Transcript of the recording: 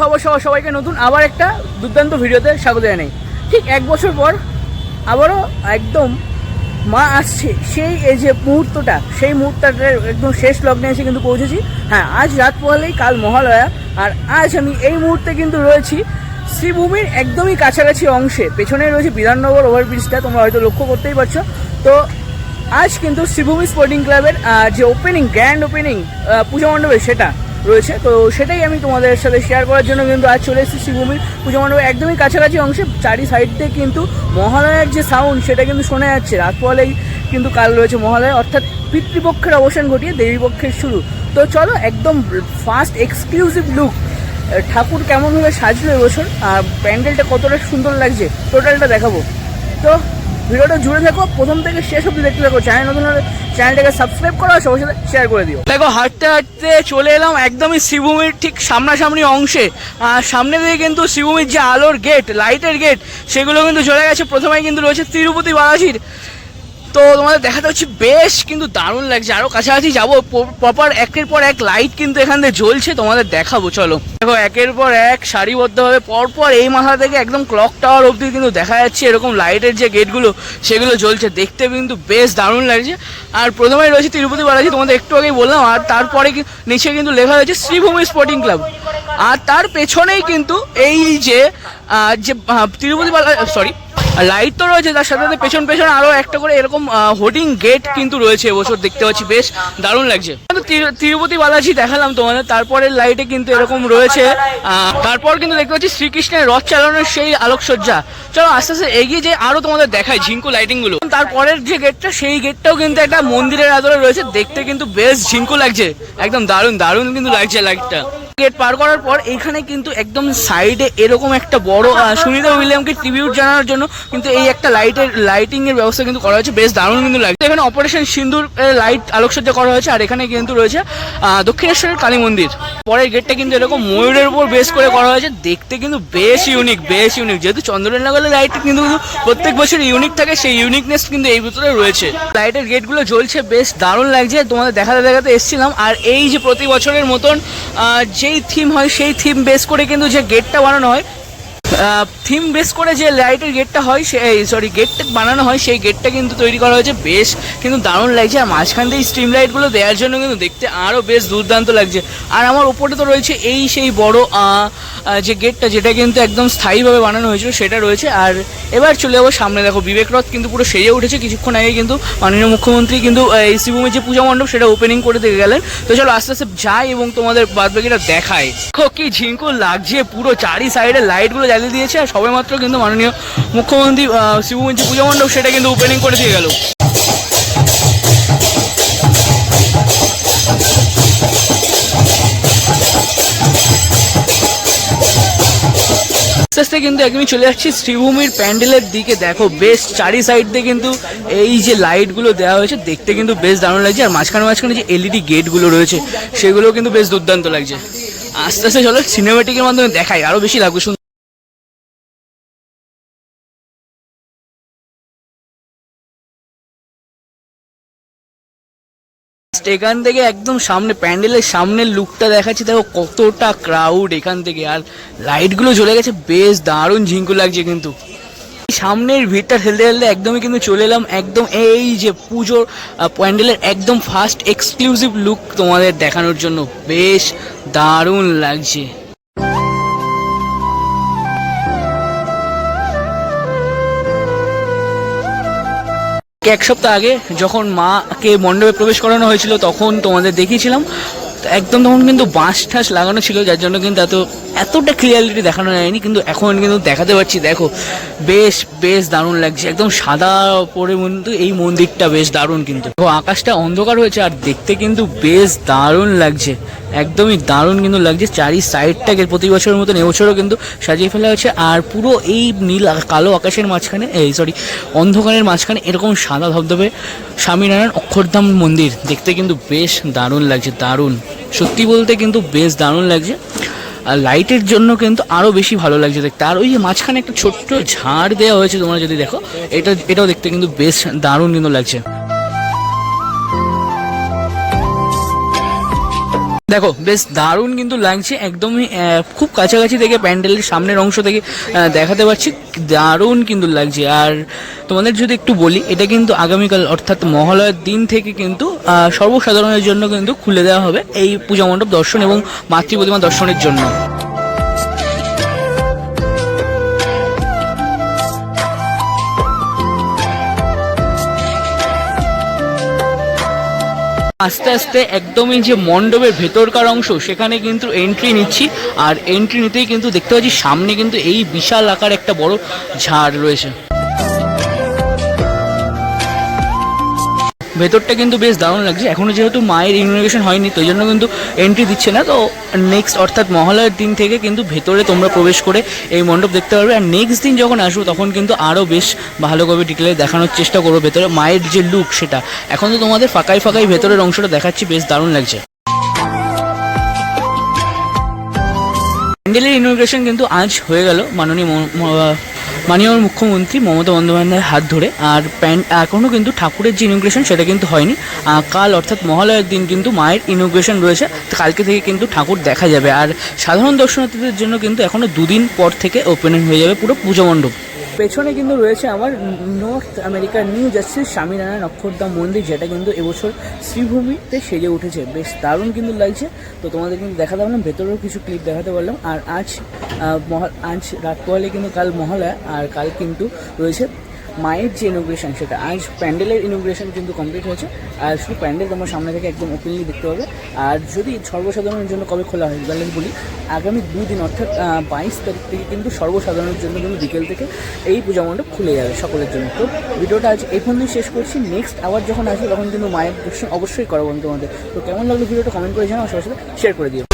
খবর সবার সবাইকে নতুন আবার একটা দুর্দান্ত ভিডিওতে স্বাগত জানাই। ঠিক এক বছর পর আবারও একদম মা আসছে সেই এই যে মুহূর্তটা, সেই মুহূর্তটার একদম শেষ লগ্নে এসে কিন্তু পৌঁছেছি। হ্যাঁ আজ রাত পোহালেই কাল মহালয়া, আর আজ আমি এই মুহূর্তে কিন্তু রয়েছি শ্রীভূমির একদমই কাছাকাছি অংশে। পেছনে রয়েছে বিধাননগর ওভারব্রিজটা, তোমরা হয়তো লক্ষ্য করতেই পারছ। তো আজ কিন্তু শ্রীভূমি স্পোর্টিং ক্লাবের যে ওপেনিং গ্র্যান্ড ওপেনিং পুজো মণ্ডপে সেটা রয়েছে। তো সেটাই আমি তোমাদের সাথে শেয়ার করার জন্য কিন্তু আজ চলে এসেছি শ্রীভূমির পুজো মণ্ডপে। একদমই কাছাকাছি অংশে, চারি সাইড দিয়ে কিন্তু মহালয়ার যে সাউন্ড সেটা কিন্তু শোনা যাচ্ছে। রাত কিন্তু কাল রয়েছে মহালয়া, অর্থাৎ পিতৃপক্ষের অবসান ঘটিয়ে দেবীপক্ষের শুরু। তো চলো একদম ফার্স্ট এক্সক্লুসিভ লুক ঠাকুর কেমনভাবে সাজলো এবছর, আর প্যান্ডেলটা কতটা সুন্দর লাগছে টোটালটা দেখাবো। তো ভিডিওটা জুড়ে থাকো প্রথম থেকে শেষ অব্দি দেখতে থাকো। চ্যানেল নতুন হলে চ্যানেলটাকে সাবস্ক্রাইব করো আর সবার সাথে শেয়ার করে দিও। দেখো, হাঁটতে হাঁটতে চলে এলাম একদমই শিবভূমির ঠিক সামনাসামনি অংশে। আর সামনে দিয়ে কিন্তু শিবভূমির যে আলোর গেট লাইটের গেট সেগুলো কিন্তু চলে গেছে। প্রথমেই কিন্তু রয়েছে তিরুপতি বালাজির তো তোমাদের দেখাতে হচ্ছে বেশ কিন্তু দারুণ লাগছে। আরও কাছাকাছি যাব। প্রপার একের পর এক লাইট কিন্তু এখান থেকে জ্বলছে, তোমাদের দেখাবো, চলো। দেখো, একের পর এক সারিবদ্ধভাবে পরপর এই মাথা থেকে একদম ক্লক টাওয়ার অবধি কিন্তু দেখা যাচ্ছে এরকম লাইটের যে গেটগুলো সেগুলো জ্বলছে। দেখতে কিন্তু বেশ দারুণ লাগছে। আর প্রথমেই রয়েছে তিরুপতি বালাজি, তোমাদের একটু আগেই বললাম, আর তারপরে নিচে কিন্তু লেখা হয়েছে শ্রীভূমি স্পোর্টিং ক্লাব আর তার পেছনেই কিন্তু এই যে যে তিরুপতি বালা সরি লাইট তো রয়েছে তার সাথে সাথে পেছন পেছন আরও একটা করে এরকম হোর্ডিং গেট কিন্তু রয়েছে এবছর দেখতে পাচ্ছি বেশ দারুণ লাগছে। তিরুপতি বালাজি দেখালাম তোমাদের তারপরের লাইটে কিন্তু এরকম রয়েছে আহ, তারপর কিন্তু দেখতে পাচ্ছি শ্রীকৃষ্ণের রথ চালানোর সেই আলোকসজ্জা। চলো আস্তে আস্তে এগিয়ে যে আরও তোমাদের দেখায় ঝিঙ্কু লাইটিংগুলো। তারপরের যে গেটটা সেই গেটটাও কিন্তু একটা মন্দিরের আদরে রয়েছে দেখতে কিন্তু বেশ ঝিঙ্কু লাগছে একদম দারুণ দারুণ কিন্তু লাগছে লাইটটা গেট পার করার পর এখানে কিন্তু একদম সাইডে এরকম একটা বড় সুনিতা উইলিয়ামকে ট্রিবিউট জানানোর জন্য কিন্তু এই একটা লাইটের লাইটিং এর ব্যবস্থা কিন্তু করা হয়েছে। বেশ দারুণ কিন্তু লাগছে। এখানে অপারেশন সিন্দুর লাইট আলোকসজ্জা করা হয়েছে আর এখানে কিন্তু রয়েছে দক্ষিণেশ্বরের কালী মন্দির। পরের গেটটা কিন্তু এরকম ময়ূরের উপর বেস করে করা হয়েছে। দেখতে কিন্তু বেশ ইউনিক বেশ ইউনিক যেহেতু চন্দ্রনগরের লাইট কিন্তু প্রত্যেক বছর ইউনিক থাকে সেই ইউনিকনেস কিন্তু এই ভিতরে রয়েছে। লাইটের গেটগুলো জ্বলছে বেশ দারুণ লাগছে। তোমাদের দেখাতে দেখাতে এসেছিলাম। আর এই যে প্রতি বছরের মতন আহ, যেই থিম হয় সেই থিম বেস করে কিন্তু যে গেটটা বানানো হয় থিম বেস করে যে লাইটের গেটটা হয়, সে সরি গেটটা বানানো হয়, সেই গেটটা কিন্তু তৈরি করা হয়েছে। বেশ কিন্তু দারুণ লাগছে। আর মাঝখান দিয়ে স্ট্রিম লাইটগুলো দেওয়ার জন্য কিন্তু দেখতে আরও বেশ দুর্দান্ত লাগছে। আর আমার ওপরে তো রয়েছে এই সেই বড় যে গেটটা যেটা কিন্তু একদম স্থায়ীভাবে বানানো হয়েছিল, সেটা রয়েছে। আর এবার চলে যাব সামনে। দেখো, বিবেক রথ কিন্তু পুরো সেজে উঠেছে। কিছুক্ষণ আগে কিন্তু মাননীয় মুখ্যমন্ত্রী কিন্তু এই শিবভূমির যে পূজা মণ্ডপ, সেটা ওপেনিং করে দিয়ে গেলেন। তো চলো আস্তে আস্তে যাই এবং তোমাদের বাদ বাকিটা দেখায় দেখো, কি ঝিঙ্কু লাগছে। পুরো চারি সাইডে লাইটগুলো জ্বালিয়ে দিয়েছে, আর সবে মাত্র কিন্তু মাননীয় মুখ্যমন্ত্রী যে পূজা মণ্ডপ সেটা কিন্তু ওপেনিং করে দিয়ে গেল। আস্তে আস্তে কিন্তু একদমই চলে যাচ্ছি, শ্রীভূমির প্যান্ডেলের দিকে। দেখো, বেশ চারি সাইড দিয়ে কিন্তু এই যে লাইটগুলো দেওয়া হয়েছে, দেখতে কিন্তু বেশ দারুণ লাগছে। আর মাঝখানে মাঝখানে যে এলইডি গেটগুলো রয়েছে সেগুলো কিন্তু বেশ দুর্দান্ত লাগছে। আস্তে আস্তে চলো সিনেমাটিকের মাধ্যমে দেখাই, আরও বেশি লাগবে এখান থেকে একদম সামনে, প্যান্ডেলের সামনের লুকটা দেখাচ্ছি, দেখো কতটা ক্রাউড এখান থেকে। আর লাইটগুলো চলে গেছে, বেশ দারুণ ঝিঙ্কু লাগছে কিন্তু। সামনের ভিড়টা ঠেলতে ঠেলতে একদমই কিন্তু চলে এলাম, একদম এই যে পুজোর প্যান্ডেলের একদম ফার্স্ট এক্সক্লুসিভ লুক তোমাদের দেখানোর জন্য। বেশ দারুণ লাগছে। এক সপ্তাহ আগে যখন মাকে মণ্ডপে প্রবেশ করানো হয়েছিল, তখন তোমাদের দেখিয়েছিলাম। একদম তখন কিন্তু বাঁশ ঠাস লাগানো ছিল, যার জন্য কিন্তু এত এতটা ক্লিয়ারিটি দেখানো যায়নি কিন্তু এখন কিন্তু দেখাতে পারছি। দেখো বেশ বেশ দারুণ লাগছে। একদম সাদা পরে কিন্তু এই মন্দিরটা বেশ দারুণ কিন্তু। দেখো, আকাশটা অন্ধকার হয়েছে আর দেখতে কিন্তু বেশ দারুণ লাগছে। একদমই দারুণ কিন্তু লাগছে। চারি সাইডটাকে প্রতি বছরের মতন এবছরও কিন্তু সাজিয়ে ফেলা হয়েছে। আর পুরো এই নীল কালো আকাশের মাঝখানে এই সরি অন্ধকারের মাঝখানে এরকম সাদা ধবধবে স্বামীনারায়ণ অক্ষরধাম মন্দির। দেখতে কিন্তু বেশ দারুণ লাগছে দারুণ। সত্যি বলতে কিন্তু বেশ দারুণ লাগছে। আর লাইটের জন্য কিন্তু আরও বেশি ভালো লাগছে দেখতে। আর ওই যে মাঝখানে একটা ছোট্ট ঝাড় দেওয়া হয়েছে, তোমরা যদি দেখো, এটা, এটাও দেখতে কিন্তু বেশ দারুণ কিন্তু লাগছে। দেখো, বেশ দারুণ কিন্তু লাগছে, একদমই খুব কাছাকাছি থেকে প্যান্ডেলের সামনের অংশ থেকে দেখাতে পারছি, দারুণ কিন্তু লাগছে। আর তোমাদের যদি একটু বলি, এটা কিন্তু আগামীকাল অর্থাৎ মহালয়ার দিন থেকে কিন্তু সর্বসাধারণের জন্য কিন্তু খুলে দেওয়া হবে এই পূজা মণ্ডপ দর্শন এবং মাতৃ প্রতিমা দর্শনের জন্য। আস্তে আস্তে একদমই যে মণ্ডপের ভেতরকার অংশ, সেখানে কিন্তু এন্ট্রি নিচ্ছি। আর এন্ট্রি নিতেই কিন্তু দেখতে পাচ্ছি সামনে কিন্তু এই বিশাল আকার একটা বড় ঝাড় রয়েছে। ভেতরটা কিন্তু বেশ দারুণ লাগছে। এখনও যেহেতু মায়ের ইনভিটেশন হয়নি, তো জন্য কিন্তু এন্ট্রি দিচ্ছে না। তো নেক্সট অর্থাৎ মহালয়ার দিন থেকে কিন্তু ভেতরে তোমরা প্রবেশ করে এই মণ্ডপ দেখতে পারবে। আর নেক্সট দিন যখন আসব, তখন কিন্তু আরও বেশ ভালোভাবে ডিটেলে দেখানোর চেষ্টা করব ভেতরে মায়ের যে লুক সেটা। এখন তো তোমাদের ফাঁকাই ফাঁকাই ভেতরের অংশটা দেখাচ্ছি, বেশ দারুণ লাগছে। প্যান্ডেলের ইনোগ্রেশন কিন্তু আজ হয়ে গেল। মাননীয় মাননীয় মুখ্যমন্ত্রী মমতা বন্দ্যোপাধ্যায়ের হাত ধরে, আর প্যান এখনও কিন্তু ঠাকুরের যে ইনোগ্রেশন সেটা কিন্তু হয়নি। কাল অর্থাৎ মহালয়ের দিন কিন্তু মায়ের ইনোগ্রেশন রয়েছে কালকে থেকে কিন্তু ঠাকুর দেখা যাবে। আর সাধারণ দর্শনার্থীদের জন্য কিন্তু এখনও দুদিন পর থেকে ওপেনিং হয়ে যাবে পুরো পুজো মণ্ডপ। পেছনে কিন্তু রয়েছে আমার নর্থ আমেরিকার নিউ জার্সির স্বামীনারায়ণ অক্ষরধাম মন্দির, যেটা কিন্তু এবছর শ্রীভূমিতে সেজে উঠেছে। বেশ দারুণ কিন্তু লাগছে। তো তোমাদের কিন্তু দেখাতে পারলাম, ভেতরেও কিছু ক্লিপ দেখাতে পারলাম। আর আজ মহা, আজ রাত পোহালে কিন্তু কাল মহালয়া, আর কাল কিন্তু রয়েছে। মায়ের যে ইনোগ্রেশন সেটা আজ প্যান্ডেলের ইনোগ্রেশন কিন্তু কমপ্লিট হয়েছে। আর শুধু প্যান্ডেল তোমার সামনে থেকে একদম ওপেনলি দেখতে পাবে। আর যদি সর্বসাধারণের জন্য কবে খোলা হয়, তাহলে বলি, আগামী দুদিন, অর্থাৎ বাইশ তারিখ থেকে কিন্তু সর্বসাধারণের জন্য কিন্তু বিকেল থেকে এই পূজা মণ্ডপ খুলে যাবে সকলের জন্য। তো ভিডিওটা আজ এই শেষ করছি। নেক্সট আবার যখন আসবে, তখন কিন্তু মায়ের দর্শন অবশ্যই করাবো তোমাদের। তো কেমন লাগল ভিডিওটা কমেন্ট করে জানাও, সবার সাথে শেয়ার করে দিও।